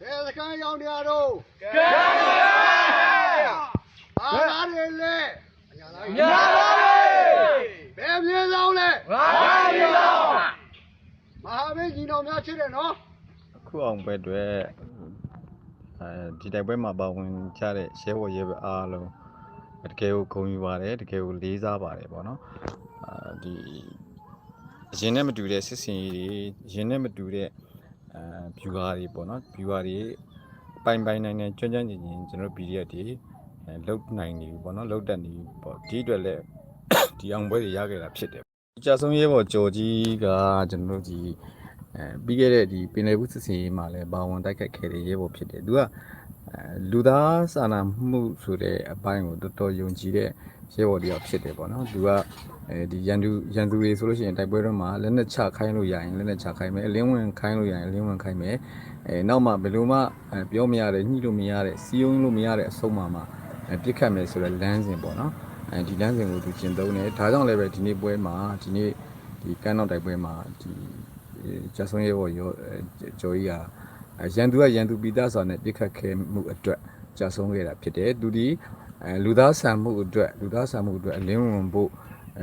ဘယ်စကန်ရောက်နေရတော့ကဲပါဗျာအာလာတွေလဲညာပါလေဘယ်ပြေဆောင်လဲငါးရီလောမဟာမင်းညီတော်များချစ်တယ်နော်အခုအောင်ပွဲအတွက်အဲဒီတိုက်ပွဲမှာပါဝင်ကြတဲ့ရဲဘော်ရဲဘက်အားလုံးတကယ်ကိုဂုဏ်ယူပါတယ်တကယ်ကိုလေးစားပါတယ်ပေါ့နော်အာဒီအရင်နဲ့မတူတဲ့စစ်စင်ရေးတွေအရင်နဲ့မတူတဲ့ အာ viewer တွေပေါ့နော် viewer တွေပိုင်ပိုင်နိုင်နိုင်ကြွကြွကျင်ကျင်ကျွန်တော် PDF တွေအဲလုတ်နိုင်နေပြီပေါ့နော်လုတ်တက်နေပြီပေါ့ဒီအတွက်လည်းဒီအောင်ပွဲတွေရခဲ့တာဖြစ်တယ်ကြာဆုံးရဲဘော်ကြော်ကြီးကကျွန်တော်တို့ဒီအဲပြီးခဲ့တဲ့ဒီပင်လယ်ဘူးစစ်စင်ရေးမှာလည်းဘာဝန်တိုက်ခတ်ခဲ့တဲ့ရဲဘော်ဖြစ်တယ်သူကအဲ လူသားစာနာမှုဆိုတဲ့အပိုင်းကိုတော်တော်ယုံကြည်တဲ့ရဲဘော်တယောက်ဖြစ်တယ်ပေါ့နော်သူကအဲဒီရန်သူရန်သူတွေဆိုလို့ရှိရင်တိုက်ပွဲတော့မှာလက်နဲ့ချခိုင်းလို့ရရင်လက်နဲ့ချခိုင်းမယ်အလင်းဝင်ခိုင်းလို့ရရင်အလင်းဝင်ခိုင်းမယ်အဲနောက်မှဘယ်လိုမှအဲပြောမရတဲ့ညှိလို့မရတဲ့စီယုံလို့မရတဲ့အဆုံးအမမှာအဲပြစ်ခတ်မယ်ဆိုတဲ့လမ်းစဉ်ပေါ့နော်အဲဒီလမ်းစဉ်ကိုသူကျင့်သုံးတယ်ဒါကြောင့်လည်းပဲဒီနေ့ပွဲမှာဒီနေ့ဒီကမ်းနောက်တိုက်ပွဲမှာဒီကျဆုံးရဲဘော်ရောကျော်ကြီးက ရန်သူကရန်သူပိသားစွာနဲ့ပြစ်ခတ်ခဲမှုအတွက်ကျဆုံးခဲ့တာဖြစ်တယ်သူဒီအဲလူသားဆန်မှုအတွက်လူသားဆန်မှုအတွက်အလင်းဝင်ဖို့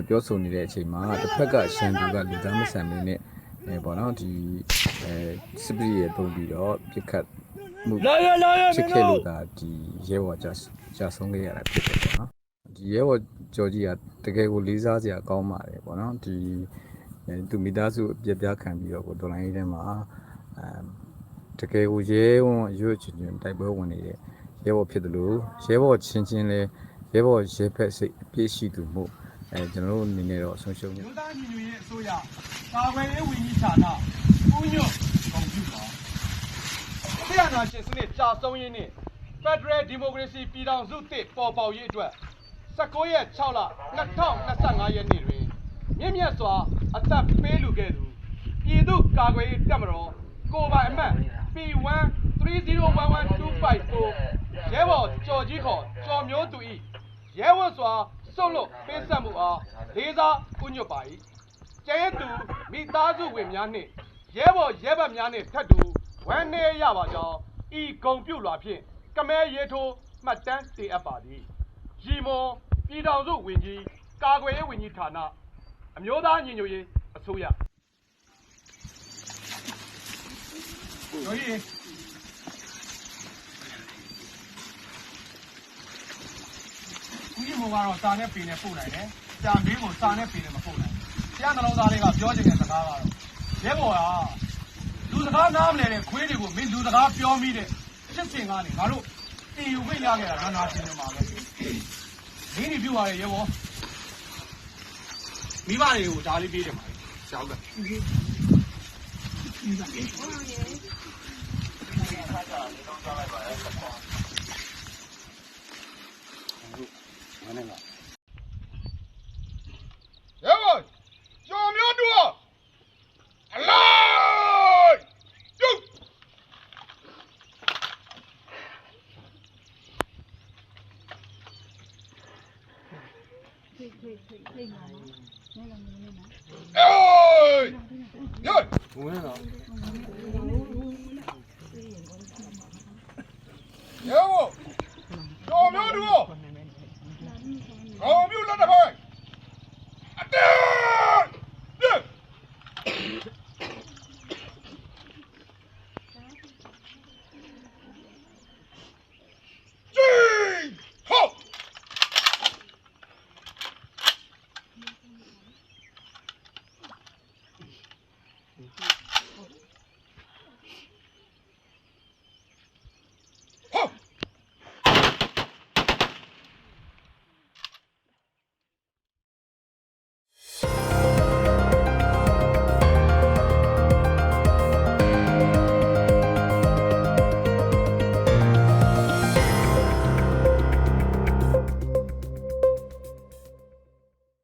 ပြောဆိုနေတဲ့အချိန်မှာတစ်ဖက်ကရန်သူကလူသားမဆန်မင်းနဲ့အဲပေါ့နော်ဒီအဲစပရီရဲ့ပုံပြီးတော့ပြစ်ခတ်မှုလာရလာရဖြစ်ခဲ့လို့ဒါဒီရဲဘော်ကျကျဆုံးခဲ့ရတာဖြစ်တယ်ပေါ့နော်ဒီရဲဘော်ကျော်ကြီးကတကယ်ကိုလေးစားစရာကောင်းပါတယ်ပေါ့နော်ဒီအဲသူမိသားစုအပြစ်ပြားခံပြီးတော့ကိုဒေါ်လာရေးထဲမှာအဲ တကယ်ကိုရဲဝံ့ရွတ်ချင်ချင်တိုက်ပွဲဝင်နေတဲ့ရဲဘော်ဖြစ်တယ်လို့ရဲဘော်ချင်းချင်းလဲရဲဘော်ရဲဖက်စိတ်အပြည့်ရှိသူမှုအဲကျွန်တော်တို့အနေနဲ့တော့ဆုံးရှုံးနေမြို့သားညီညွတ်ရေးအစိုးရကာကွယ်ရေးဝန်ကြီးဌာနဦးညွတ်ကွန်ပျူတာဆရာနာရှင်စနစ်ကြာဆုံးရင်းနဲ့ Federal Democracy ပြည်ထောင်စုတစ်ပေါ်ပေါက်ရေးအတွက်19ရက်6လ2025ရက်နေ့တွင်မြင့်မြတ်စွာအသက်ပေးလူခဲ့သူပြည်သူ့ကာကွယ်ရေးတပ်မတော်ကိုယ်ပိုင်အမှတ် P1301125 ရဲဘော်ကျော်ကြီးခေါ်ကျော်မျိုးသူ၏ရဲဝတ်စွာစွန့်လွတ်ပေးဆက်မှုအားလေးစားဥညွတ်ပါ၏ကျဲသူမိသားစုဝင်များနှင့်ရဲဘော်ရဲဘက်များနှင့်ထပ်တူဝမ်းနည်းရပါကြောင်းဤဂုံပြုလွာဖြင့်ကမဲရေထိုးမှတ်တမ်းတင်အပ်ပါသည်ရီမော်ပြည်ထောင်စုဝင်ကြီးကာကွယ်ရေးဝင်ကြီးဌာနအမျိုးသားညီညွတ်ရေးအစိုးရ တို့ရင်ဦးကြီးမောကတော့စာနဲ့ပေနဲ့ပို့နိုင်တယ်။ကြာမင်းကိုစာနဲ့ပေနဲ့မပို့နိုင်ဘူး။တရားနှလုံးသားတွေကပြောချင်တဲ့စကားကတော့ရဲဘော်ကလူစကားနားမလဲတဲ့ခွေးတွေကိုမင်းလူစကားပြောမိတဲ့ဖြစ်စဉ်ကနေငါတို့တင်ယူခွင့်ရခဲ့တာနာနာရှင်းနေမှာပဲ။မင်းဒီပြုတ်ရတဲ့ရဲဘော်မိဘတွေကိုဒါလေးပေးတယ်မှာ။ကြောက်က ရဲ Hey! Hey! Hey! Mm-hmm.